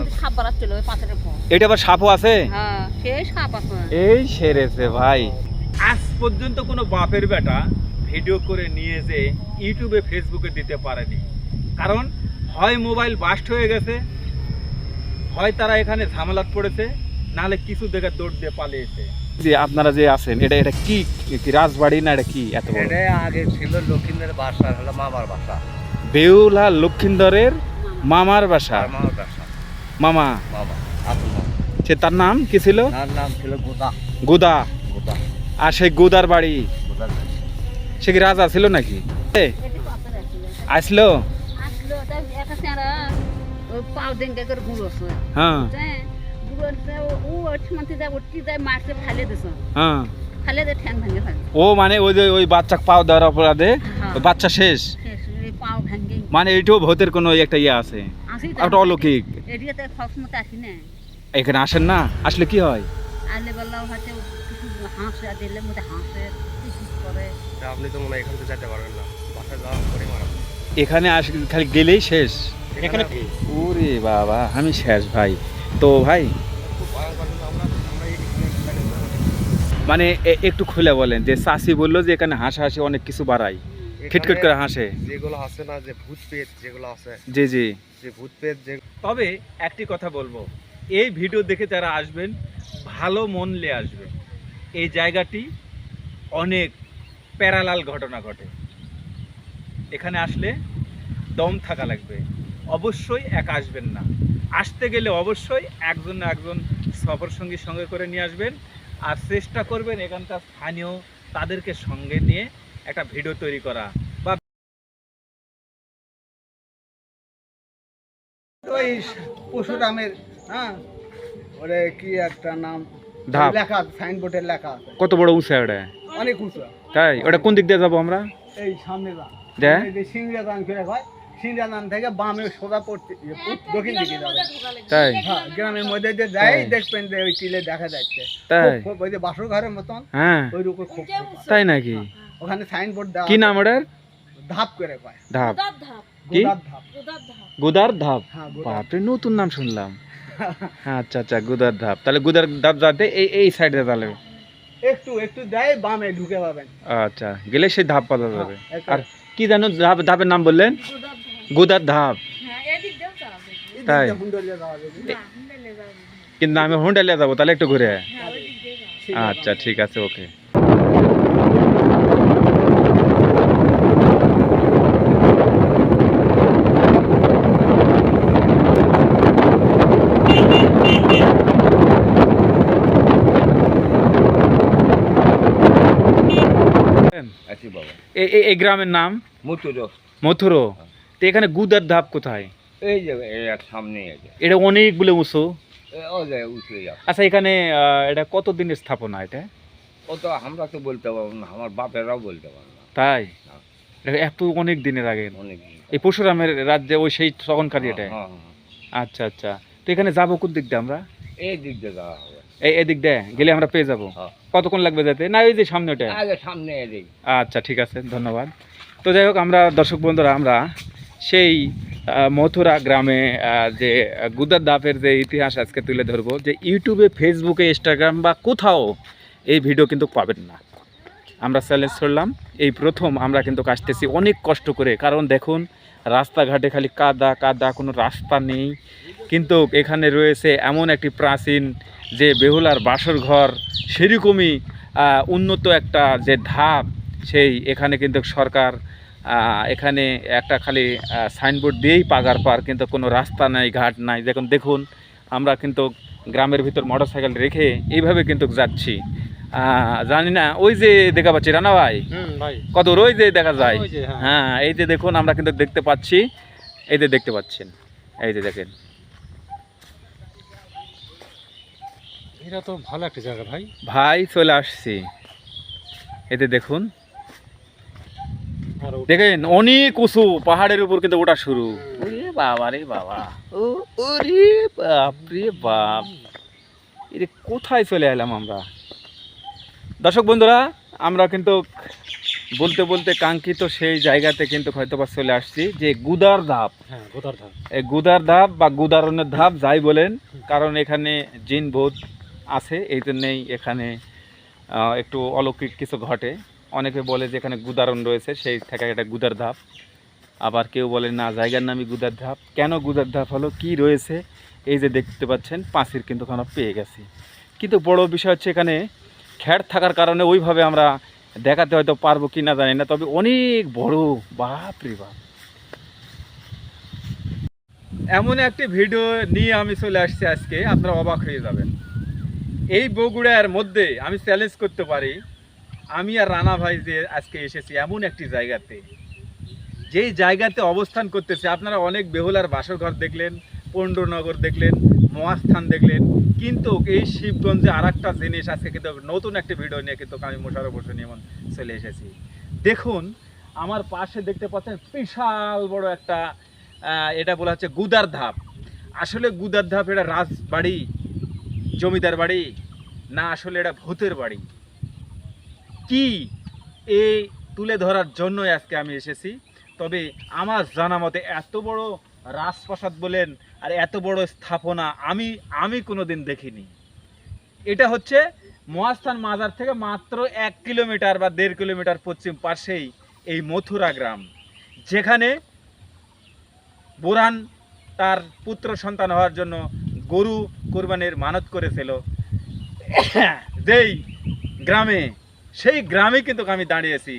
মধ্যে সাপ বাড়াচ্ছিল ওই পাথরের ফল এটা আবার সাপও আছে? হ্যাঁ সেই সাপ আছে। এই সেরেছে ভাই। আজ পর্যন্ত কোনো বাপের বেটা ভিডিও করে নিয়ে যে ইউটিউবে ফেসবুকে দিতে পারেনি। কারণ হয় মোবাইল বাস্ট হয়ে গেছে হয় তারা এখানে ঝামেলাত পড়েছে নাহলে কিছু দেখে দৌড় দিয়ে পালিয়েছে। যে আপনারা যে আছেন এটা এটা কি রাজবাড়ি না এটা কি এত বড়? এটা আগে ছিল লক্ষ্মীদের বাসা হলো মামার বাসা। বেউলা লক্ষিন্দরের মামার বাসা। মামার বাসা। মামা। মামা সে তার নাম কি ছিল? তার নাম ছিল গোদা। গুদা। গোদা। আর সেই গুদার বাড়ি। গোদার বাড়ি। সে কি রাজা ছিল নাকি? আসলো? হ্যাঁ। হ্যাঁ। ও মানে ওই যে ওই বাচ্চা পাও দেওয়ার অপরাধে হ্যাঁ। বাচ্চা শেষ? মানে এইটাও ভূতের কোনো একটা ইয়ে আছে। একটা অলৌকিক। এদিকে তো সবসময় আসি না। এখানে আসেন না? আসলে কি হয়? আলে বেলাও হয়তো কিছু হাঁসে দিলে মধ্যে হাঁসে করে। আপনি তো মনে হয় এখান থেকে যেতে পারবেন না। বাসা যাওয়ার পরে মারা এখানে আস খালি গেলেই শেষ। এখানে ওরে বাবা আমি শেষ ভাই। তো ভাই মানে একটু খুলে বলেন যে চাষি বলল যে এখানে হাসা হাসি অনেক কিছু বাড়ায়। খিটখিট করে হাসে। যেগুলো আছে না যে ভূত পেট যেগুলো আছে জি জি। যে ভূত পেট যে তবে একটি কথা বলব এই ভিডিও দেখে যারা আসবেন ভালো মন নিয়ে আসবেন এই জায়গাটি অনেক প্যারালাল ঘটনা ঘটে। এখানে আসলে দম থাকা লাগবে। অবশ্যই একা আসবেন না। আসতে গেলে অবশ্যই একজন না একজন সফর সঙ্গী সঙ্গে করে নিয়ে আসবেন। আর চেষ্টা করবেন এখানকার স্থানীয় তাদেরকে সঙ্গে নিয়ে একটা ভিডিও তৈরি করা বা ওই পরশুরামের হ্যাঁ? ওরে কি একটা নাম? ধাপ। লেখা সাইনবোর্ডের লেখা আছে। কত বড় উঁচা ওটা অনেক উঁচু। তাই? ওটা কোন দিক দিয়ে যাব আমরা? এই সামনে দান সিংড়া দান করে সিংড়া দান থেকে বামে সোজা পড়তে ইয়ে, দক্ষিণ দিকে যাবে। তাই? হ্যাঁ গ্রামের মধ্যে দিয়ে যাই দেখবেন যে ওই টিলে দেখা যাচ্ছে। তাই। ওই যে বাসর ঘরের মতন হ্যাঁ। ওই রূপে খুব খুব তাই নাকি? ওখানে সাইনবোর্ড দেওয়া কি নাম ওটার? ধাপ করে কয়। ধাপ। কি? গোদার ধাপ। গুদার ধাপ। হ্যাঁ গোদার বাপরে নতুন নাম শুনলাম। আচ্ছা আচ্ছা গুদার ধাপ। তাহলে গুদার ধাপ যাতে এই এই সাইডে তাহলে। একটু একটু দেয় বামে ঢুকে পাবেন। আচ্ছা গেলে সেই ধাপ পাওয়া যাবে। হ্যাঁ, আর কি জানো ধাপ ধাপের নাম বললেন? গুদার ধাপ। হ্যাঁ যাবে তাই? যাবে। যাবে কিন্তু আমি হোন্ডালে যাব তাহলে একটু ঘুরে। হ্যাঁ যাবে। আচ্ছা ঠিক আছে ওকে আছি বাবা এ- এ- এই গ্রামের নাম? মুতুর মথুরো। তো এখানে গুদার ধাপ কোথায়? এই যে এক সামনে এটা অনেকগুলো উঁচু? আচ্ছা এখানে এটা কত দিনের স্থাপনা এটা? ও তো আমরা তো বলতে পারব না আমার বাপেরাও বলতে পারব না। তাই? হ্যাঁ। এত অনেক দিনের আগে? অনেক এই পরশুরামের রাজ্যে ওই সেই তখনকার এটা? হ্যাঁ, হ্যাঁ, আচ্ছা আচ্ছা। তো এখানে যাব কোন দিক দিয়ে আমরা? এই দিক দিয়ে যাওয়া হবে। এই এদিক দিয়ে গেলে আমরা পেয়ে যাব? হ্যাঁ। কতক্ষণ লাগবে যেতে? না ওই যে সামনে ওটা আগে সামনে আচ্ছা ঠিক আছে ধন্যবাদ। তো যাই হোক আমরা দর্শক বন্ধুরা আমরা সেই মথুরা গ্রামে যে গুদার দাপের যে ইতিহাস আজকে তুলে ধরবো যে ইউটিউবে ফেসবুকে ইনস্টাগ্রাম বা কোথাও এই ভিডিও কিন্তু পাবেন না। আমরা চ্যালেঞ্জ করলাম এই প্রথম আমরা কিন্তু আসতেছি অনেক কষ্ট করে। কারণ দেখুন রাস্তাঘাটে খালি কাদা কাদা কোনো রাস্তা নেই। কিন্তু এখানে রয়েছে এমন একটি প্রাচীন যে বেহুলার বাসর ঘর সেরকমই উন্নত একটা যে ধাপ সেই এখানে কিন্তু সরকার এখানে একটা খালি সাইনবোর্ড দিয়েই পাগার পার কিন্তু কোনো রাস্তা নাই ঘাট নাই। দেখুন দেখুন আমরা কিন্তু গ্রামের ভিতর মোটরসাইকেল রেখে এইভাবে কিন্তু যাচ্ছি। জানি না ওই যে দেখা পাচ্ছি রানা ভাই? কত ওই যে দেখা যায়? হ্যাঁ। হ্যাঁ এই যে দেখুন আমরা কিন্তু দেখতে পাচ্ছি এই যে দেখতে পাচ্ছেন এই যে দেখেন। এটা তো ভালো একটা জায়গা ভাই। ভাই চলে আসছি। এতে দেখুন। দেখেন অনেক উঁচু পাহাড়ের উপর কিন্তু ওঠা শুরু। ওরে বাবা রে বাবা। ও ওরে বাপ রে বাপ। এটা কোথায় চলে এলাম আমরা? দর্শক বন্ধুরা আমরা কিন্তু বলতে বলতে কাঙ্ক্ষিত সেই জায়গাতে কিন্তু হয়তো বা চলে আসছি যে গুদার ধাপ। হ্যাঁ গোদার ধান এই গুদার ধাপ বা গুদারণের ধাপ যাই বলেন কারণ এখানে জিন বোধ আছে, এই জন্যেই এখানে একটু অলৌকিক কিছু ঘটে। অনেকে বলে যে এখানে গুদারণ রয়েছে, সেই থেকে একটা গুদার ধাপ। আবার কেউ বলে, না, জায়গার নামই গুদার ধাপ। কেন গুদার ধাপ হলো? কি রয়েছে? এই যে দেখতে পাচ্ছেন, পাঁচির কিন্তু আমরা পেয়ে গেছি। কিন্তু বড় বিষয় হচ্ছে এখানে খ্যাট থাকার কারণে ওইভাবে আমরা দেখাতে হয়তো পারব কি না জানি না, তবে অনেক বড় বাপ রে বাপ। এমন একটি ভিডিও নিয়ে আমি চলে আসছি আজকে, আপনারা অবাক হয়ে যাবেন। এই বগুড়ার মধ্যে আমি চ্যালেঞ্জ করতে পারি। আমি আর রানা ভাই যে আজকে এসেছি এমন একটি জায়গাতে। যেই জায়গাতে অবস্থান করতেছে, আপনারা অনেক বেহুলার বাসর ঘর দেখলেন পণ্ডনগর দেখলেন, মহাস্থান দেখলেন। কিন্তু এই শিবগঞ্জে আর একটা জিনিস আজকে কিন্তু নতুন একটি ভিডিও নিয়ে কিন্তু আমি মোশারফ হোসেন এমন চলে এসেছি। দেখুন, আমার পাশে দেখতে পাচ্ছেন বিশাল বড় একটা এটা বলা হচ্ছে গুদার ধাপ। আসলে গুদার ধাপ এটা রাজবাড়ি জমিদার বাড়ি? না আসলে এটা ভূতের বাড়ি। কি? এই তুলে ধরার জন্যই আজকে আমি এসেছি। তবে আমার জানা মতে এত বড় রাজপ্রাসাদ বলেন আর এত বড় স্থাপনা আমি আমি কোনোদিন দেখিনি। এটা হচ্ছে মহাস্থান মাজার থেকে মাত্র এক কিলোমিটার বা দেড় কিলোমিটার পশ্চিম পাশেই এই মথুরা গ্রাম। যেখানে বুরান তার পুত্র সন্তান হওয়ার জন্য গরু কোরবানির মানত করেছিল। যেই গ্রামে, সেই গ্রামে কিন্তু আমি দাঁড়িয়েছি।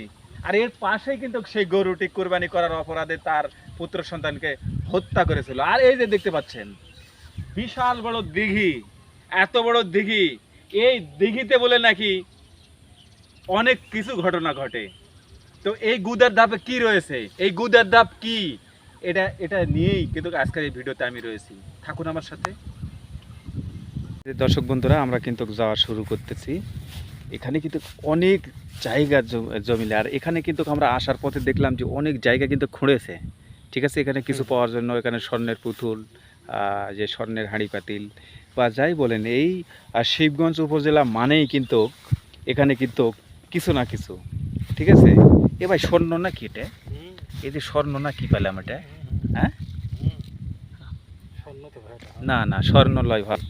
আর এর পাশেই কিন্তু সেই গরুটি কোরবানি করার অপরাধে তার পুত্র সন্তানকে হত্যা করেছিল। আর এই যে দেখতে পাচ্ছেন, বিশাল বড় দিঘি, এত বড় দিঘি। এই দিঘিতে বলে নাকি অনেক কিছু ঘটনা ঘটে। তো এই গুদার ধাপে কি রয়েছে? এই গুদার ধাপ কি? এটা এটা নিয়েই কিন্তু আজকের এই ভিডিওতে আমি রয়েছি। থাকুন আমার সাথে। দর্শক বন্ধুরা আমরা কিন্তু যাওয়া শুরু করতেছি। এখানে কিন্তু অনেক জায়গা জমিলে। আর এখানে কিন্তু আমরা আসার পথে দেখলাম যে অনেক জায়গা কিন্তু খুঁড়েছে। ঠিক আছে? এখানে কিছু পাওয়ার জন্য এখানে স্বর্ণের পুতুল যে স্বর্ণের হাঁড়ি পাতিল বা যাই বলেন এই শিবগঞ্জ উপজেলা মানেই কিন্তু এখানে কিন্তু কিছু না কিছু। ঠিক আছে? এ ভাই স্বর্ণ না কি এটা? এই যে স্বর্ণ না কি পেলাম এটা? হ্যাঁ। না না স্বর্ণ লয় ভালো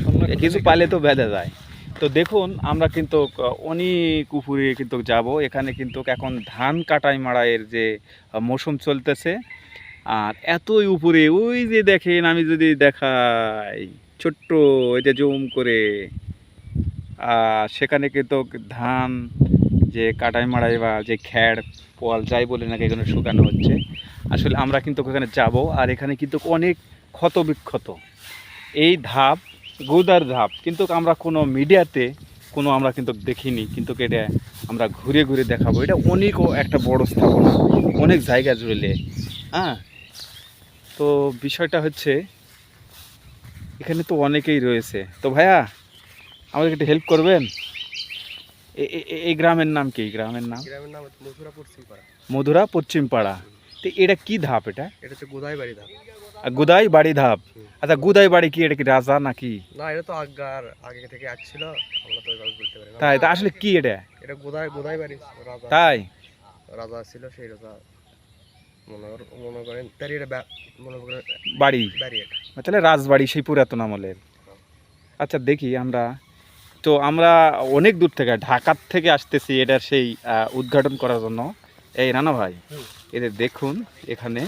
স্বর্ণ এ কিছু পালে তো বেঁধে যায়। তো দেখুন আমরা কিন্তু অনেক উপরে কিন্তু যাব। এখানে কিন্তু এখন ধান কাটাই মাড়াইয়ের যে মৌসুম চলতেছে। আর এতই উপরে ওই যে দেখেন আমি যদি দেখাই ছোট্ট ওই যে জুম করে। আর সেখানে কিন্তু ধান যে কাটাই মাড়াই বা যে খ্যাড় পোয়াল যাই বলে নাকি এখানে শুকানো হচ্ছে। আসলে আমরা কিন্তু ওখানে যাব। আর এখানে কিন্তু অনেক ক্ষত বিক্ষত এই ধাপ গৌদার ধাপ। কিন্তু আমরা কোনো মিডিয়াতে কোনো আমরা কিন্তু দেখিনি। কিন্তু এটা আমরা ঘুরে ঘুরে দেখাবো। এটা অনেক একটা বড় স্থাপনা। অনেক জায়গা জুড়লে। হ্যাঁ? তো বিষয়টা হচ্ছে এখানে তো অনেকেই রয়েছে। তো ভাইয়া আমাদের একটু হেল্প করবেন? এই গ্রামের নাম কি? এই গ্রামের নাম? গ্রামের নাম হচ্ছে মথুরাপুর সিংপাড়া মধুরা পশ্চিম পাড়া তো এটা কি ধাপ এটা? এটা হচ্ছে গোদাই বাড়ি ধাপ। গুদাই বাড়ি ধাপ। আচ্ছা গুদাই বাড়ি কি? এটা কি রাজা নাকি? না এটা তো আগের আগে থেকে আসছিল আমরা তো ওইভাবে বলতে পারি না। তাই তা আসলে কি এটা? এটা গোদাই গোদাই বাড়ি। রাজা তাই? রাজা ছিল সেই রাজা মনে করেন তার এটা মনে করেন বাড়ি। বাড়ি এটা। তাহলে রাজবাড়ি সেই পুরাতন আমলের। আচ্ছা দেখি আমরা। তো আমরা অনেক দূর থেকে ঢাকার থেকে আসতেছি এটার সেই উদ্ঘাটন করার জন্য। এই রানা ভাই এদের দেখুন এখানে।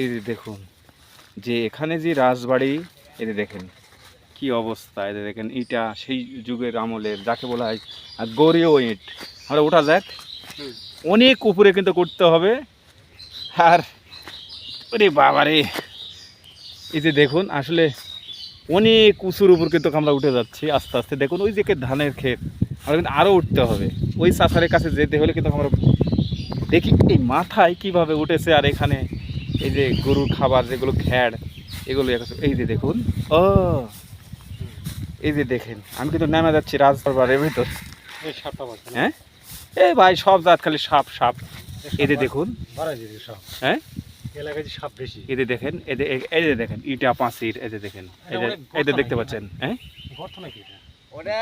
এই দেখুন যে এখানে যে রাজবাড়ি এদের দেখেন কি অবস্থা এদের দেখেন ইটা সেই যুগের আমলের যাকে বলা হয় গড়ীয় ইট। আমরা ওঠা যাক। অনেক উপরে কিন্তু করতে হবে। আর ওরে বাবারে। এই যে দেখুন আসলে অনেক উঁচুর উপর কিন্তু আমরা উঠে যাচ্ছি আস্তে আস্তে। দেখুন ওই যে ধানের ক্ষেত আমরা কিন্তু আরও উঠতে হবে। ওই চাষারের কাছে যেতে হলে কিন্তু আমরা দেখি এই মাথায় কীভাবে উঠেছে আর এখানে এই যে গরুর খাবার যেগুলো খ্যাড় এগুলো এই যে দেখুন। ও। এই যে দেখেন আমি কিন্তু নেমে যাচ্ছি রাজদরবারের ভিতর। এই সাপটা হ্যাঁ? এই ভাই সব জাত খালি সাপ সাপ। এই যে দেখুন। হ্যাঁ? এলাকায় যে সাপ বেশি। এই যে দেখেন এই যে এই দেখেন ইটা পাঁচির এই দেখেন। গর্ত দেখতে পাচ্ছেন হ্যাঁ? গর্ত ওটা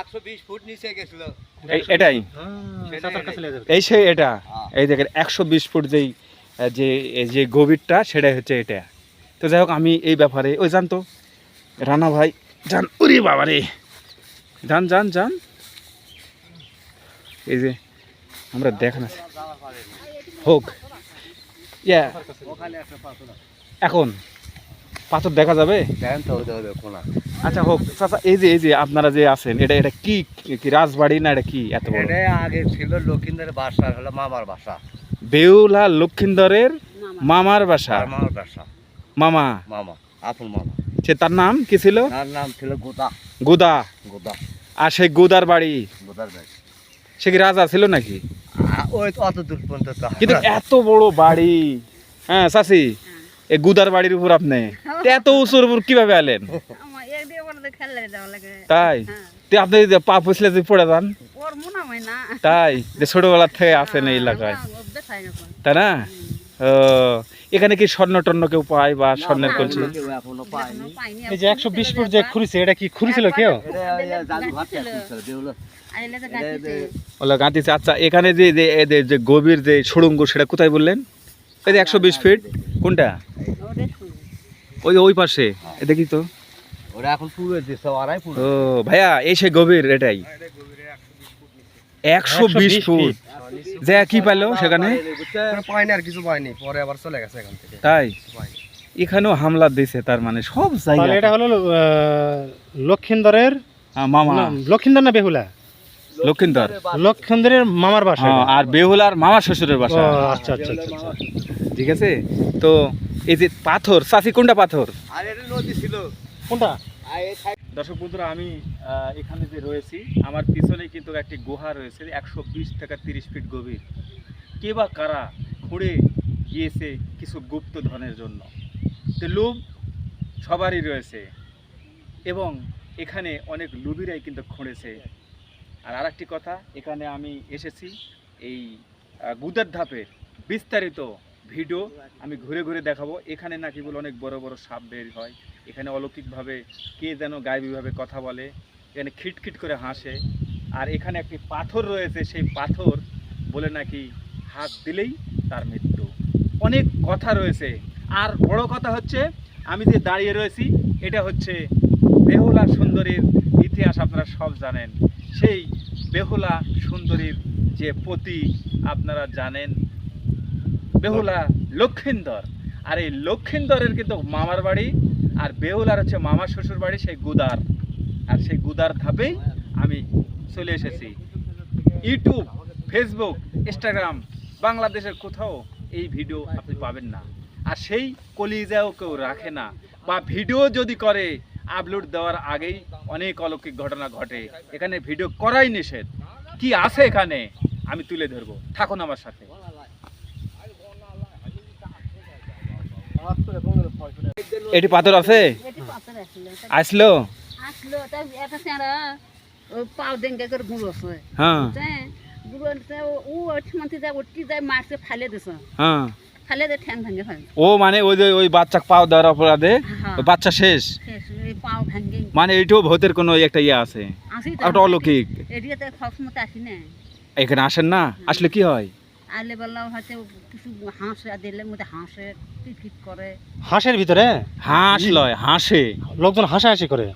একশো বিশ ফুট নিচে গেছিল। এই- এটাই। এই সেই এটা। এই দেখেন একশো বিশ ফুট যেই যে যে গভীরটা সেটাই হচ্ছে এটা। তো যাই হোক আমি এই ব্যাপারে ওই জান তো। রানা ভাই যান। উরি বাবা রে যান যান যান। এই যে আমরা দেখান আছে। হোক। ইয়া এখন পাথর দেখা যাবে? আচ্ছা হোক। চাচা এই যে এই যে আপনারা যে আছেন এটা এটা কি কি রাজবাড়ি না এটা কি এত বড়? আগে ছিল লক্ষিন্দের বাসা হলো মামার বাসা। বেউলা লক্ষিন্দরের মামার বাসা। মামার বাসা। মামা। মামা আপন মামা। সে তার নাম কি ছিল? তার নাম ছিল গোদা। গুদা। গোদা। আর সেই গুদার বাড়ি? গোদার সে কি রাজা ছিল নাকি? ওই অত দূর পর্যন্ত কিন্তু এত বড় বাড়ি। হ্যাঁ চাষি এই গুদার বাড়ির উপর আপনি। এত উঁচুর উপর কীভাবে আলেন? তাই? হ্যাঁ। তো আপনি পা পুষলে পড়ে যান? ওর না। তাই? যে ছোটবেলা থেকে আছেন এই এলাকায়। হয় না তাই না? ও এখানে কি স্বর্ণ টর্ণ কেউ পায় বা স্বর্ণের পাইনি এই যে একশো বিশ ফুট যে খুঁড়িছে এটা কি খুঁড়িছিল কেউ? ওলা গাঁথিছে আচ্ছা এখানে যে যে গভীর যে সুড়ঙ্গ সেটা কোথায় বললেন? এই যে একশো বিশ ফিট কোনটা? ওই ওই পাশে দেখি তো? ওরা এখন পুরো দিচ্ছে ওরাই পুরো ও ভাইয়া এই সে গভীর এটাই। একশো বিশ ফুট। যে কি পাইলো সেখানে? পায়নি আর কিছু পায়নি পরে আবার চলে গেছে এখান থেকে। তাই? এখানেও হামলা দিছে তার মানে সব তাহলে এটা হলো লক্ষিন্দরের মামা। না, লক্ষিন্দর না বেহুলা? লক্ষিন্দর। লক্ষিন্দরের মামার বাসা হ্যাঁ, আর বেহুলার মামা শ্বশুরের বাসা। আচ্ছা আচ্ছা আচ্ছা আচ্ছা। ঠিক আছে? তো এই যে পাথর চাষি কোনটা পাথর? আর এটা নদী ছিল। কোনটা? দর্শক বন্ধুরা, আমি এখানে যে রয়েছি, আমার পিছনে কিন্তু একটি গুহা রয়েছে, একশো বিশ থেকে তিরিশ ফিট গভীর। কে বা কারা খুঁড়ে গিয়েছে কিছু গুপ্ত ধনের জন্য? তো লোভ সবারই রয়েছে এবং এখানে অনেক লুবিরাই কিন্তু খুঁড়েছে। আর আরেকটি কথা, এখানে আমি এসেছি, এই গুদার ধাপের বিস্তারিত ভিডিও আমি ঘুরে ঘুরে দেখাবো। এখানে নাকি বলে অনেক বড় বড় সাপ বের হয়। এখানে অলৌকিকভাবে কে যেন গায়েবীভাবে কথা বলে, এখানে খিটখিট করে হাসে। আর এখানে একটি পাথর রয়েছে, সেই পাথর বলে নাকি হাত দিলেই তার মৃত্যু। অনেক কথা রয়েছে। আর বড় কথা হচ্ছে, আমি যে দাঁড়িয়ে রয়েছি, এটা হচ্ছে বেহুলা সুন্দরীর ইতিহাস, আপনারা সব জানেন। সেই বেহুলা সুন্দরীর যে পতি আপনারা জানেন, বেহুলা লক্ষিন্দর। আর এই লক্ষিন্দরের কিন্তু মামার বাড়ি আর বেহুলার হচ্ছে মামার শ্বশুর বাড়ি, সেই গুদার। আর সেই গুদার ধাপেই আমি চলে এসেছি। ইউটিউব, ফেসবুক, ইনস্টাগ্রাম, বাংলাদেশের কোথাও এই ভিডিও আপনি পাবেন না। আর সেই কলিজাও কেউ রাখে না। বা ভিডিও যদি করে, আপলোড দেওয়ার আগেই অনেক অলৌকিক ঘটনা ঘটে। এখানে ভিডিও করাই নিষেধ। কি আছে এখানে? আমি তুলে ধরবো। থাকুন আমার সাথে। এটি পাথর আছে? আসলো আসলো? পাও ডেঙ্গে করে গুঁড়ো আছে। হ্যাঁ। গুঁড়ো ও যায় ওটি যায় মারছে ফালে দিছে। হ্যাঁ। ফালে দিয়ে ঠ্যাং ভাঙে ফেলে। ও মানে ওই যে ওই বাচ্চা পাও দেওয়ার অপরাধে? হ্যাঁ। বাচ্চা শেষ? পাও ভাঙে। মানে এইটাও ভূতের কোনো একটা ইয়ে আছে? একটা অলৌকিক। এদিকে তো সবসময় আসি না। এখানে আসেন না? আসলে কি হয়? আলে বললাম হয়তো কিছু হাঁস দিলে মধ্যে হাঁসে টিট করে। হাঁসের ভিতরে? হাঁস লয় হাসে। লোকজন হাসাহাসি করে।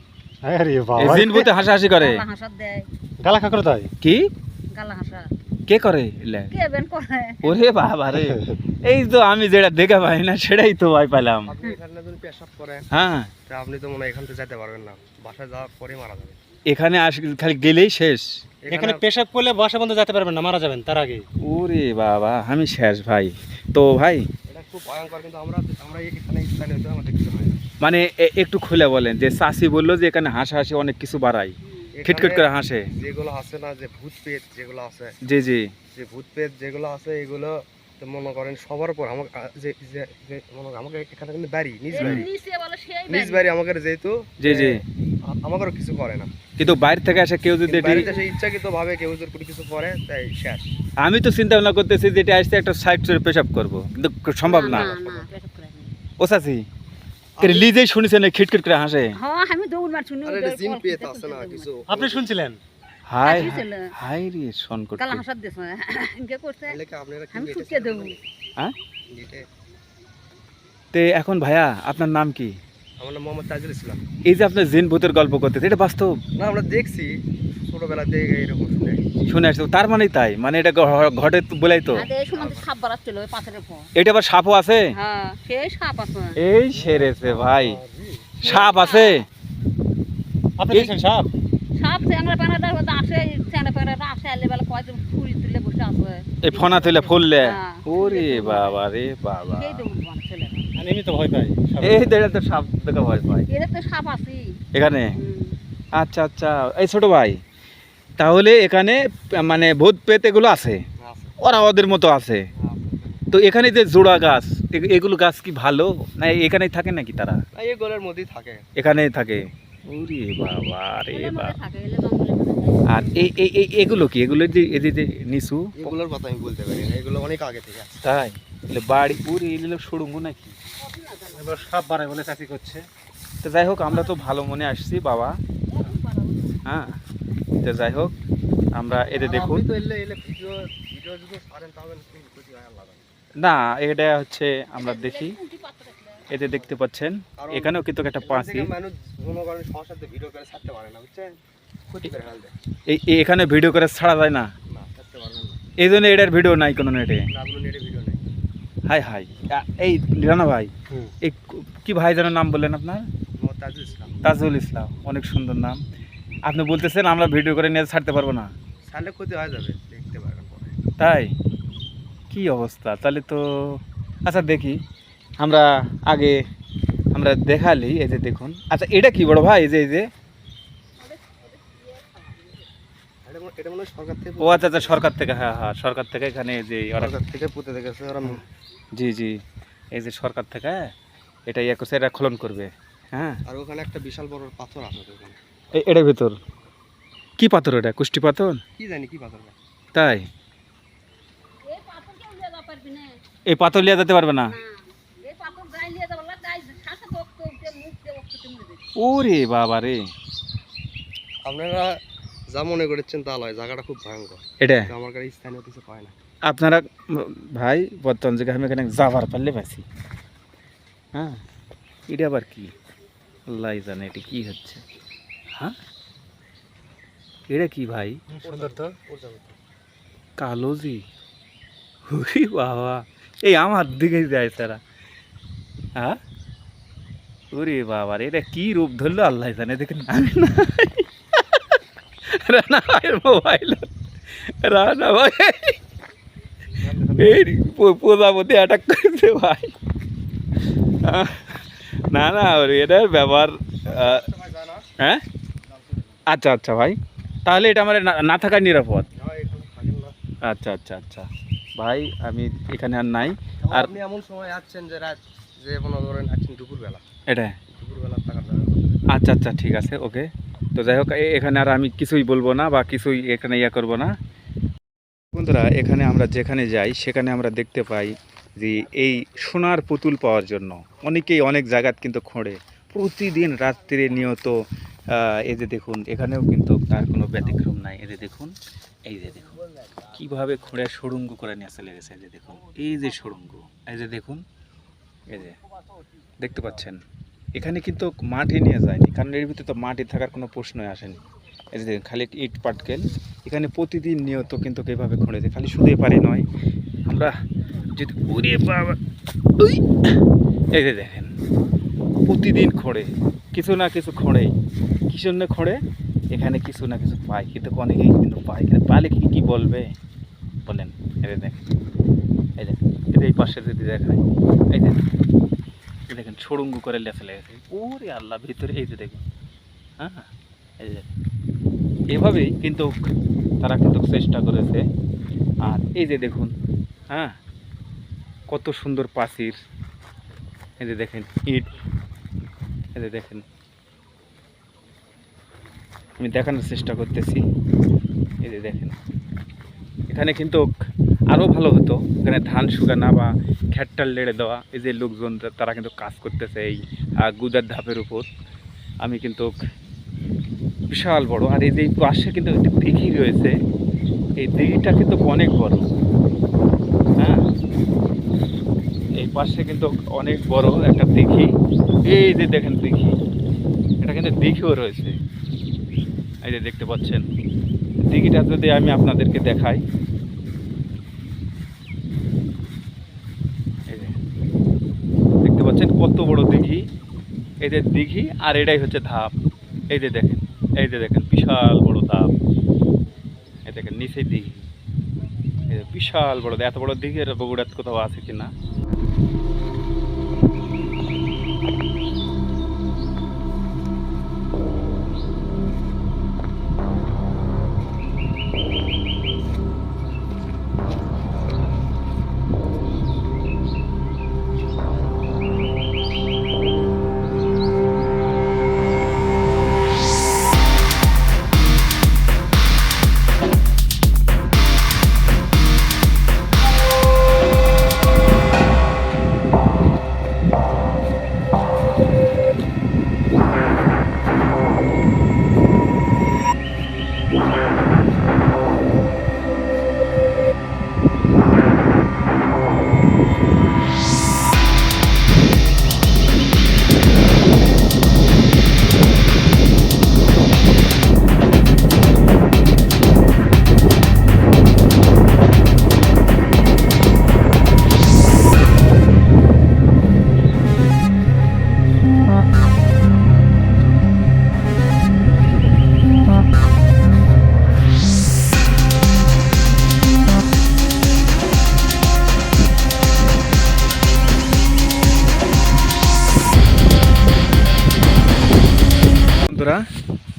আরে এই বাবা জিন ভূতে হাসাহাসি করে। হাঁসা দেয়। গালা খা করে তাই কি? গালা হাঁসা কে করে? কে বেন করে? ওরে বাবা রে। এই তো আমি যেটা দেখা পাই না সেটাই তো ভাই পেলাম। এখানে যদি পেশাব করেন হ্যাঁ। তা আপনি তো মনে হয় এখান থেকে যেতে পারবেন না। বাসায় যাওয়ার পরে মারা যাবে। এখানে আস খালি গেলেই শেষ। এখানে পেশাব করলে বাসা বন্ধ যেতে পারবেন না মারা যাবেন তার আগে ওরে বাবা আমি শেষ ভাই। তো ভাই এটা খুব ভয়ঙ্কর কিন্তু আমরা আমরা এখানে স্থানীয় তো আমাদের কিছু না। মানে একটু খুলে বলেন যে চাষি বলল যে এখানে হাসাহাসি অনেক কিছু বাড়ায়। খিটখিট করে হাসে। যেগুলো আছে না যে ভূত পেট যেগুলো আছে জি জি। যে ভূত পেট যেগুলো আছে এগুলো তো মনে করেন সবার উপর আমাকে যে যে- মনে আমাকে এখানে কিন্তু বাড়ি নিজ বাড়ি। নিচে বলে সেই নিজ বাড়ি আমাকে যেহেতু জি জি। আমাকেও কিছু করে না। কিন্তু বাইরে থেকে আসে কেউ যদি এটি ইচ্ছাকৃত ভাবে কেউ যদি কোনো কিছু করে তাই শেষ আমি তো চিন্তা ভাবনা করতেছি যে এটা আসতে একটা সাইড করে পেশাব করব কিন্তু সম্ভব না ও চাষি লিজেই শুনেছেন খিটখিট করে হাসে? হ্যাঁ আমি দৌড় মার শুনি আপনি শুনছিলেন? হাই হাই রে শোন করতে। কালা দেশ ইনকে করছে। আমি দেবো। হ্যাঁ? তে এখন ভাইয়া আপনার নাম কি? আমার নাম মোহাম্মদ তাজুল ইসলাম। এই যে আপনার জিন ভূতের গল্প করতেছে এটা বাস্তব? না আমরা দেখছি ছোটবেলা থেকে এরকম শুনে শুনে আসছে তার মানেই তাই মানে এটা ঘ- ঘটে বলাই তো। এটা আবার সাপও আছে? হ্যাঁ আছে। এই সেরেছে ভাই। সাপ আছে? আপনি সাপ? সাপ চ্যাংড়া আসে চ্যাংড়া আসে কয়জন ফুল তুলে বসে আছে। এই ফোনা তুলে ফুললে? হ্যাঁ। ওরে বাবা রে বাবা। সেই তো ভয় পাই এই দেড়ে তো সাপ দেখা ভয় পাই তো সাপ আছে এখানে? আচ্ছা আচ্ছা। এই ছোট ভাই তাহলে এখানে মানে ভূত পেত এগুলো আছে? ওরা ওদের মতো আছে? তো এখানে যে জোড়া গাছ এগুলো গাছ কি ভালো? না এখানেই থাকে নাকি তারা? এই গোলের মধ্যেই থাকে। এখানেই থাকে। ওরে বাবা রে বাবা। আর এই এই এগুলো কি? এগুলো যে এই যে- নিচু এগুলোর কথা আমি বলতে পারি না এগুলো অনেক আগে থেকে তাই? এগুলো বাড়ি পুরি এগুলো সুড়ঙ্গু নাকি? এবার সাপ বাড়ায় বলে চাকরি করছে। তো যাই হোক আমরা তো ভালো মনে আসছি বাবা। হ্যাঁ তো যাই হোক আমরা এদের দেখুন। না এটা হচ্ছে আমরা দেখি। এতে দেখতে পাচ্ছেন এখানেও কিন্তু একটা পাঁচি এখানে ভিডিও করে ছাড়া যায় না। এই জন্য এটার ভিডিও নাই কোনো নেটে না ভিডিও নেই। Hi hi. এই রানা ভাই এই কি ভাই যেন নাম বললেন আপনার? তাজুল ইসলাম। তাজুল ইসলাম অনেক সুন্দর নাম। আপনি বলতেছেন আমরা ভিডিও করে নিয়ে ছাড়তে পারব না। ছাড়লে ক্ষতি হয়ে যাবে দেখতে পারবেন তাই? কি অবস্থা? তাহলে তো আচ্ছা দেখি। আমরা আগে আমরা দেখালি এই যে দেখুন। আচ্ছা এটা কি বড় ভাই? এই যে এই যে। এটা এটা হয় সরকার থেকে ও আচ্ছা আচ্ছা সরকার থেকে হ্যাঁ হ্যাঁ সরকার থেকে এখানে যে সরকার থেকে পুঁতে দেখেছে জি জি এই যে সরকার থেকে এটা ইয়ে করছে এটা খনন করবে হ্যাঁ। আর ওখানে একটা বিশাল বড় পাথর আছে এটার ভেতর? কি পাথর এটা? কুষ্টি পাথর? কি জানি কি পাথর তাই? এই পাথর কেউ লিয়ে যাওয়া পারবি না। এই পাথর লিয়ে যেতে পারবে না না এই পাথর গায়ে লিয়ে যাব গায়ে শ্বাসে বক্ত মুখ দিয়ে বক্ত তুমি দেবে ওরে বাবা রে। আপনারা যা মনে করেছেন তা লয় জায়গাটা খুব ভয়ঙ্কর। এটা আমার কাছে স্থানীয় কিছু পায় না। আপনারা ভাই বর্তমান যুগে আমি এখানে যাবার পারলে পাইছি। হ্যাঁ এটা আবার কি? আল্লাহ জানে এটা কি হচ্ছে। হ্যাঁ? এটা কি ভাই? কালো জি। হুই বাবা এই আমার দিকে যায় তারা হ্যাঁ? ওরে বাবা রে, এটা কি রূপ ধরলো? আল্লাহ জানে দেখেন আমি রানা ভাইয়ের মোবাইল রানা ভাই এই প্রজাপতি অ্যাটাক করেছে ভাই। না না ওর এটার ব্যবহার হ্যাঁ? আচ্ছা আচ্ছা ভাই তাহলে এটা আমার না- থাকার নিরাপদ। আচ্ছা আচ্ছা আচ্ছা। ভাই আমি এখানে আর নাই। আর- আপনি এমন সময় আসছেন যে রাত যে মনে করেন আসছেন দুপুরবেলা। এটা দুপুরবেলা থাকার আচ্ছা আচ্ছা ঠিক আছে ওকে। তো যাই হোক এখানে আর আমি কিছুই বলব না বা কিছুই এখানে ইয়া করব না। বন্ধুরা এখানে আমরা যেখানে যাই সেখানে আমরা দেখতে পাই যে এই সোনার পুতুল পাওয়ার জন্য অনেকেই অনেক জায়গাত কিন্তু খোঁড়ে। প্রতিদিন রাত্রে নিয়ত এই যে দেখুন এখানেও কিন্তু তার কোনো ব্যতিক্রম নাই। এই যে দেখুন এই যে দেখুন কীভাবে খুঁড়ে সুড়ঙ্গ করে নিয়ে চলে গেছে। এই যে দেখুন এই যে সুড়ঙ্গ এই যে দেখুন এই যে দেখতে পাচ্ছেন। এখানে কিন্তু মাটি নিয়ে যায়নি কারণ এর ভিতরে তো মাটি থাকার কোনো প্রশ্নই আসেনি। এই যে দেখুন, খালি ইট পাটকেল। এখানে প্রতিদিন নিয়ত কিন্তু এভাবে খুঁড়েছে খালি শুধু পারি নয়। আমরা যদি ওরে বাবা এই যে দেখেন প্রতিদিন খোঁড়ে কিছু না কিছু খোঁড়ে। কিছু না খোঁড়ে? এখানে কিছু না কিছু পায়। কিন্তু অনেকেই কিন্তু পায়। কিন্তু পালে কি কী বলবে? বলেন এই দেখেন এই যে এই পাশে যদি দেখায় এই এই দেখেন সুড়ঙ্গ করে লেখা লেগেছে ওরে আল্লাহ, ভিতরে এই যে দেখুন। হ্যাঁ এই যে। এভাবেই কিন্তু তারা কিন্তু চেষ্টা করেছে। আর এই যে দেখুন হ্যাঁ কত সুন্দর প্রাচীর এই যে দেখেন, ইট। এই যে দেখেন। আমি দেখানোর চেষ্টা করতেছি। এই যে দেখেন। এখানে কিন্তু আরও ভালো হতো। এখানে ধান শুকানা বা খ্যাটটাল লেড়ে দেওয়া, এই যে লোকজন তারা কিন্তু কাজ করতেছে এই গুদার ধাপের উপর। আমি কিন্তু বিশাল বড়। আর এই যে পাশে কিন্তু একটি দিঘি রয়েছে। এই দিঘিটা কিন্তু অনেক বড়। হ্যাঁ? এই পাশে কিন্তু অনেক বড় একটা দিঘি। এই যে দেখেন দিঘি। এটা কিন্তু দিঘিও রয়েছে। এই যে দেখতে পাচ্ছেন। দিঘিটা যদি আমি আপনাদেরকে দেখাই এই যে দেখতে পাচ্ছেন কত বড় দিঘি এই যে দিঘি আর এটাই হচ্ছে ধাপ। এই যে দেখেন, এই যে দেখেন, বিশাল বড় ধাপ। এই দেখেন, নিচে দিঘি। বিশাল বড় এত বড় দিঘি এটা বগুড়াত কোথাও আছে কিনা? বন্ধুরা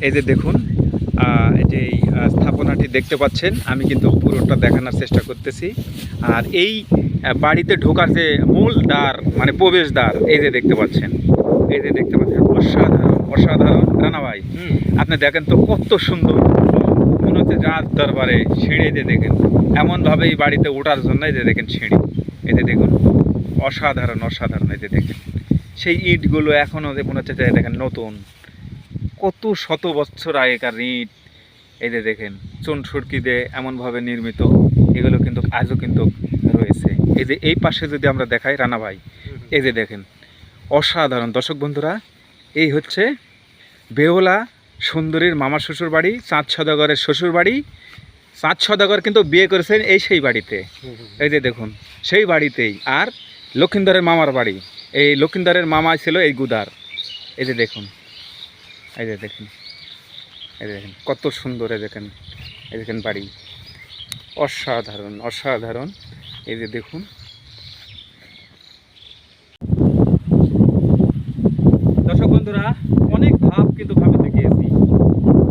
এই যে দেখুন এই যে স্থাপনাটি দেখতে পাচ্ছেন আমি কিন্তু পুরোটা দেখানোর চেষ্টা করতেছি। আর এই বাড়িতে ঢোকার যে মূল দ্বার মানে প্রবেশদ্বার এই যে দেখতে পাচ্ছেন এই যে দেখতে পাচ্ছেন অসাধারণ অসাধারণ। রানা ভাই আপনি দেখেন তো কত সুন্দর মনে হচ্ছে যার দরবারে সিঁড়ি যে দেখেন এমনভাবে এই বাড়িতে ওঠার জন্য এই যে দেখেন সিঁড়ি এই যে দেখুন অসাধারণ অসাধারণ এই যে দেখেন। সেই ইটগুলো এখনও যে মনে হচ্ছে যে দেখেন নতুন। কত শত বছর আগেকার ইট এই যে দেখেন চুন সুরকি দিয়ে এমনভাবে নির্মিত এগুলো কিন্তু আজও কিন্তু রয়েছে। এই যে এই পাশে যদি আমরা দেখাই রানা ভাই এই যে দেখেন অসাধারণ। দর্শক বন্ধুরা এই হচ্ছে বেহলা সুন্দরীর মামা শ্বশুর বাড়ি চাঁদ সদাগরের শ্বশুর বাড়ি। চাঁদ সদাগর কিন্তু বিয়ে করেছেন এই সেই বাড়িতে। এই যে দেখুন সেই বাড়িতেই। আর লক্ষিন্দরের মামার বাড়ি এই লক্ষিন্দরের মামা ছিল এই গুদার। এই যে দেখুন এই যে দেখুন, এই দেখেন, কত সুন্দর এই দেখেন এই দেখেন বাড়ি। অসাধারণ অসাধারণ। এই যে দেখুন। দর্শক বন্ধুরা, অনেক ধাপ কিন্তু ভাবিতে গিয়েছি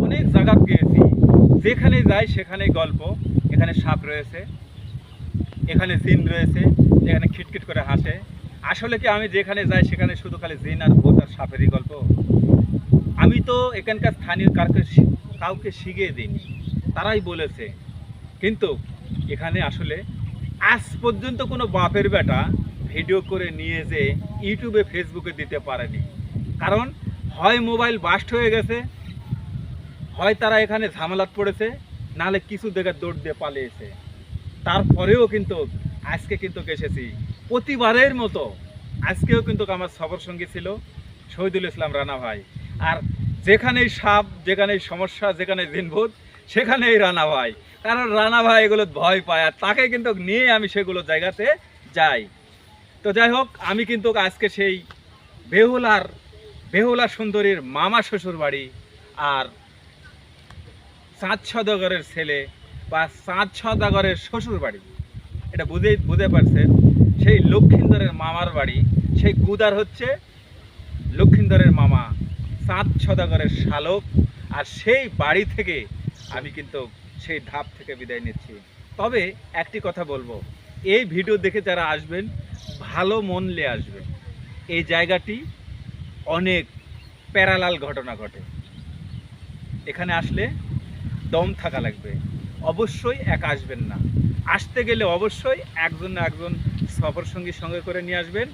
অনেক জায়গা গিয়েছি যেখানে যাই, সেখানেই গল্প। এখানে সাপ রয়েছে, এখানে জিন রয়েছে যেখানে খিটখিট করে হাসে। আসলে কি আমি যেখানে যাই, সেখানে শুধু খালি জিন আর ভূত আর সাপেরই গল্প? আমি তো এখানকার স্থানীয় কাউকে শি- কাউকে শিখিয়ে দিইনি। তারাই বলেছে। কিন্তু এখানে আসলে আজ পর্যন্ত কোনো বাপের বেটা ভিডিও করে নিয়ে যে ইউটিউবে, ফেসবুকে দিতে পারেনি। কারণ হয় মোবাইল বাস্ট হয়ে গেছে, হয় তারা এখানে ঝামেলাত পড়েছে নাহলে কিছু দেখে দৌড় দিয়ে পালিয়েছে। তারপরেও কিন্তু আজকে কিন্তু এসেছি। প্রতিবারের মতো আজকেও কিন্তু আমার সফর সঙ্গী ছিল শহীদুল ইসলাম রানা ভাই। আর যেখানেই সাপ, যেখানেই সমস্যা যেখানে দিনভূত সেখানেই রানা ভাই। কারণ রানা ভাই এগুলো ভয় পায় আর তাকে কিন্তু নিয়ে আমি সেগুলো জায়গাতে যাই। তো যাই হোক, আমি কিন্তু আজকে সেই বেহুলার, বেহুলা সুন্দরীর মামা শ্বশুর বাড়ি আর চাঁদ সদাগরের ছেলে বা চাঁদ সদাগরের শ্বশুর বাড়ি। এটা বুঝে বুঝতে পারছেন, সেই লক্ষিন্দরের মামার বাড়ি, সেই গুদার হচ্ছে লক্ষিন্দরের মামা। চাঁদ সদাগরের শালক, আর সেই বাড়ি থেকে আমি কিন্তু সেই ধাপ থেকে বিদায় নিচ্ছি। তবে একটি কথা বলব, এই ভিডিও দেখে যারা আসবেন, ভালো মন নিয়ে আসবেন। এই জায়গাটি অনেক প্যারালাল ঘটনা ঘটে। এখানে আসলে দম থাকা লাগবে। অবশ্যই এক আসবেন না। আসতে গেলে অবশ্যই একজন না একজন সফর সঙ্গী সঙ্গে করে নিয়ে আসবেন।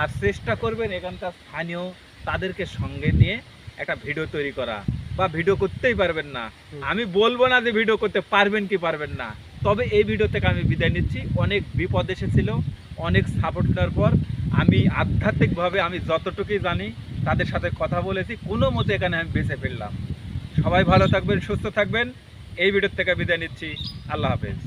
আর চেষ্টা করবেন এখানকার স্থানীয় তাদেরকে সঙ্গে নিয়ে একটা ভিডিও তৈরি করা বা ভিডিও করতেই পারবেন না। আমি বলব না যে ভিডিও করতে পারবেন কি পারবেন না। তবে এই ভিডিও থেকে আমি বিদায় নিচ্ছি। অনেক বিপদ এসেছিল অনেক সাপোর্ট দেওয়ার পর আমি আধ্যাত্মিকভাবে আমি যতটুকুই জানি তাদের সাথে কথা বলেছি কোনো মতে এখানে আমি বেঁচে ফেললাম সবাই ভালো থাকবেন সুস্থ থাকবেন। এই ভিডিওর থেকে বিদায় নিচ্ছি। আল্লাহ হাফেজ।